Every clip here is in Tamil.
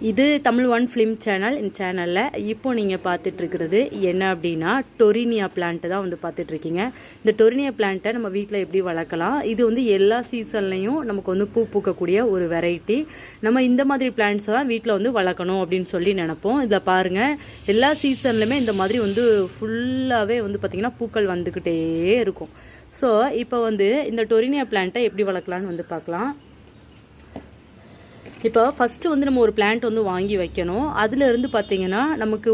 இது தமிழ் ஒன் ஃபிலிம் சேனல் இந்த சேனலில் இப்போ நீங்கள் பார்த்துட்ருக்கிறது என்ன அப்படின்னா டொரினியா பிளான்ட்டு தான் வந்து பார்த்துட்ருக்கீங்க. இந்த டொரினியா பிளான்ட்டை நம்ம வீட்டில் எப்படி வளர்க்கலாம்? இது வந்து எல்லா சீசன்லையும் நமக்கு வந்து பூ பூக்கக்கூடிய ஒரு வெரைட்டி நம்ம இந்த மாதிரி பிளான்ட்ஸை தான் வீட்டில் வந்து வளர்க்கணும் அப்படின்னு சொல்லி நினப்போம். இதில் பாருங்கள் எல்லா சீசன்லையுமே இந்த மாதிரி வந்து ஃபுல்லாகவே வந்து பார்த்திங்கன்னா பூக்கள் வந்துக்கிட்டே இருக்கும். ஸோ இப்போ வந்து இந்த டொரினியா பிளான்ட்டை எப்படி வளர்க்கலான்னு வந்து பார்க்கலாம். இப்போ ஃபஸ்ட்டு வந்து நம்ம ஒரு பிளான்ட் வந்து வாங்கி வைக்கணும். அதுலேருந்து பார்த்தீங்கன்னா நமக்கு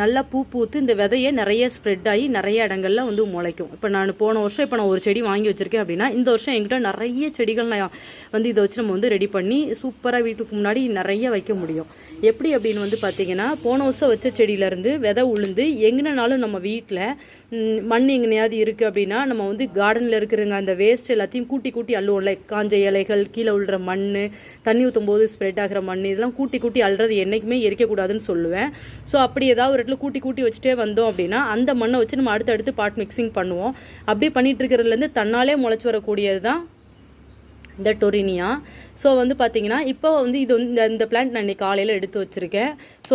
நல்லா பூ பூத்து இந்த விதையை நிறைய ஸ்ப்ரெட் ஆகி நிறைய இடங்கள்ல வந்து முளைக்கும். இப்போ நான் போன வருஷம் இப்போ நான் ஒரு செடி வாங்கி வச்சிருக்கேன் அப்படின்னா இந்த வருஷம் எங்கிட்ட நிறைய செடிகள் நான் வந்து இதை வச்சு நம்ம வந்து ரெடி பண்ணி சூப்பராக வீட்டுக்கு முன்னாடி நிறைய வைக்க முடியும். எப்படி அப்படின்னு வந்து பார்த்தீங்கன்னா போன வருஷம் வச்ச செடியிலேருந்து விதை உளுந்து எங்கனாலும் நம்ம வீட்டில் மண் எங்கனையாவது இருக்குது அப்படின்னா நம்ம வந்து கார்டனில் இருக்கிறங்க அந்த வேஸ்ட் எல்லாத்தையும் கூட்டி கூட்டி அள்ளுவோம்ல. காஞ்ச இலைகள் கீழே உள்ள மண் தண்ணி ஊற்றும் போது ஸ்ப்ரெட் ஆகிற மண் இதெல்லாம் கூட்டி கூட்டி அல்றது என்றைக்குமே எரிக்கக்கூடாதுன்னு சொல்லுவேன். ஸோ அப்படி ஏதாவது ஒரு இடத்துல கூட்டி கூட்டி வச்சுட்டே வந்தோம் அப்படின்னா அந்த மண்ணை வச்சு நம்ம அடுத்தடுத்து அடுத்து பாட் மிக்சிங் பண்ணுவோம். அப்படியே பண்ணிட்டு இருக்கிறதுலேருந்து தன்னாலே முளைச்சி வரக்கூடியது தான் இந்த டொரினியா. ஸோ வந்து பார்த்தீங்கன்னா இப்போ வந்து இது வந்து இந்த இந்த பிளான்ட் நான் இன்னைக்கு காலையில் எடுத்து வச்சுருக்கேன். ஸோ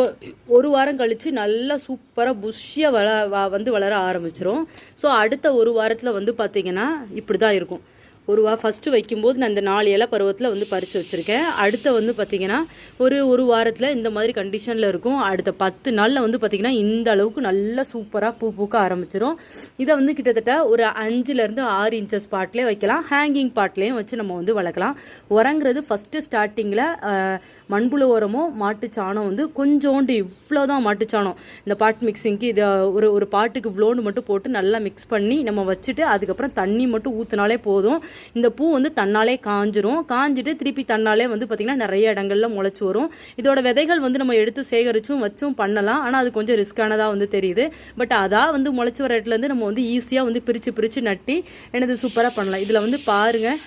ஒரு வாரம் கழித்து நல்லா சூப்பராக புஷ்ஷியாக வள வந்து வளர ஆரம்பிச்சிரும். ஸோ அடுத்த ஒரு வாரத்தில் வந்து பார்த்தீங்கன்னா இப்படி தான் இருக்கும். ஒரு வா ஃபஸ்ட்டு வைக்கும்போது நான் இந்த நாலு இலை பருவத்தில் வந்து பறித்து வச்சுருக்கேன். அடுத்த வந்து பார்த்தீங்கன்னா ஒரு ஒரு வாரத்தில் இந்த மாதிரி கண்டிஷனில் இருக்கும். அடுத்த பத்து நாளில் வந்து பார்த்திங்கன்னா இந்த அளவுக்கு நல்லா சூப்பராக பூ பூக்க ஆரம்பிச்சிடும் இதை வந்து கிட்டத்தட்ட ஒரு அஞ்சுலேருந்து ஆறு இன்ச்சஸ் பாட்லேயே வைக்கலாம். ஹேங்கிங் பாட்லேயும் வச்சு நம்ம வந்து வளர்க்கலாம். உரங்கிறது ஃபஸ்ட்டு ஸ்டார்டிங்கில் மண்புழு உரமோ மாட்டுச்சாணம் வந்து கொஞ்சோண்டு இவ்வளோ தான் மாட்டுச்சாணம் இந்த பாட் மிக்சிங்க்கு இதை ஒரு ஒரு பாட்டுக்கு இவ்வளோண்டு மட்டும் போட்டு நல்லா மிக்ஸ் பண்ணி நம்ம வச்சுட்டு அதுக்கப்புறம் தண்ணி மட்டும் ஊற்றினாலே போதும். இந்த பூ வந்து தன்னாலே காஞ்சிரும். காஞ்சிட்டு திருப்பி தன்னாலே வந்து பார்த்திங்கன்னா நிறைய இடங்கள்ல முளைச்சி வரும். இதோட விதைகள் வந்து நம்ம எடுத்து சேகரிச்சும் வச்சும் பண்ணலாம். ஆனால் அது கொஞ்சம் ரிஸ்க்கானதாக வந்து தெரியுது. பட் அதான் வந்து முளைச்சி வர இடத்துலேருந்து நம்ம வந்து ஈஸியாக வந்து பிரித்து பிரித்து நட்டி எனது சூப்பராக பண்ணலாம். இதில் வந்து பாருங்கள்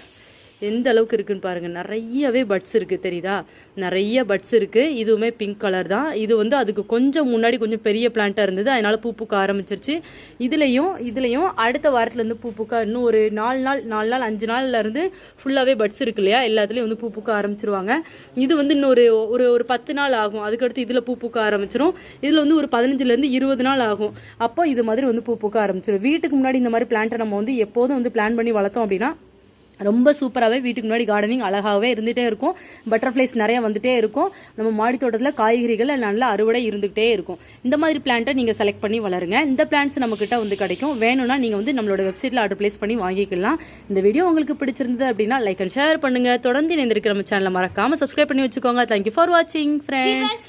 எந்த அளவுக்கு இருக்குன்னு பாருங்க. நிறையவே பட்ஸ் இருக்கு தெரியுதா? நிறைய பட்ஸ் இருக்கு. இதுவுமே பிங்க் கலர் தான். இது வந்து அதுக்கு கொஞ்சம் முன்னாடி கொஞ்சம் பெரிய பிளான்ட்டாக இருந்தது. அதனால பூ பூக்க ஆரம்பிச்சிருச்சு. இதுலையும் இதுலையும் அடுத்த வாரத்துல இருந்து பூ பூக்க இன்னும் ஒரு நாலு நாள் நாலு நாள் அஞ்சு நாள்ல இருந்து ஃபுல்லாவே பட்ஸ் இருக்கு இல்லையா? எல்லாத்துலேயும் வந்து பூ பூக்க ஆரம்பிச்சிருவாங்க. இது வந்து இன்னொரு ஒரு ஒரு ஒரு பத்து நாள் ஆகும். அதுக்கடுத்து இதுல பூ பூக்க ஆரம்பிச்சிரும். இதுல வந்து ஒரு பதினஞ்சுல இருந்து இருபது நாள் ஆகும். அப்போ இது மாதிரி வந்து பூ பூக்க ஆரம்பிச்சிடும் வீட்டுக்கு முன்னாடி இந்த மாதிரி பிளான்ட்டை நம்ம வந்து எப்போதும் வந்து பிளான் பண்ணி வளர்த்தோம் அப்படின்னா ரொம்ப சூப்பராகவே வீட்டுக்கு முன்னாடி கார்டனிங் அழகாகவே இருந்துகிட்டே இருக்கும். பட்டர்ஃப்ளைஸ் நிறைய வந்துகிட்டே இருக்கும். நம்ம மாடி தோட்டத்தில் காய்கறிகள் நல்ல அறுவடை இருந்துகிட்டே இருக்கும். இந்த மாதிரி பிளான்ட்டை நீங்கள் செலக்ட் பண்ணி வளருங்க. இந்த பிளான்ஸ் நம்மக்கிட்ட வந்து கிடைக்கும். வேணும்னா நீங்கள் வந்து நம்மளோட வெப்சைட்டில் ஆர்டர் ப்ளேஸ் பண்ணி வாங்கிக்கலாம். இந்த வீடியோ உங்களுக்கு பிடிச்சிருந்தது அப்படின்னா லைக் அண்ட் ஷேர் பண்ணுங்கள் தொடர்ந்து இணைந்திருக்கிற நம்ம சேனலை மறக்காமல் சப்ஸ்கிரைப் பண்ணி வச்சுக்கோங்க. தேங்க்யூ ஃபார் வாட்சிங் ஃப்ரெண்ட்ஸ்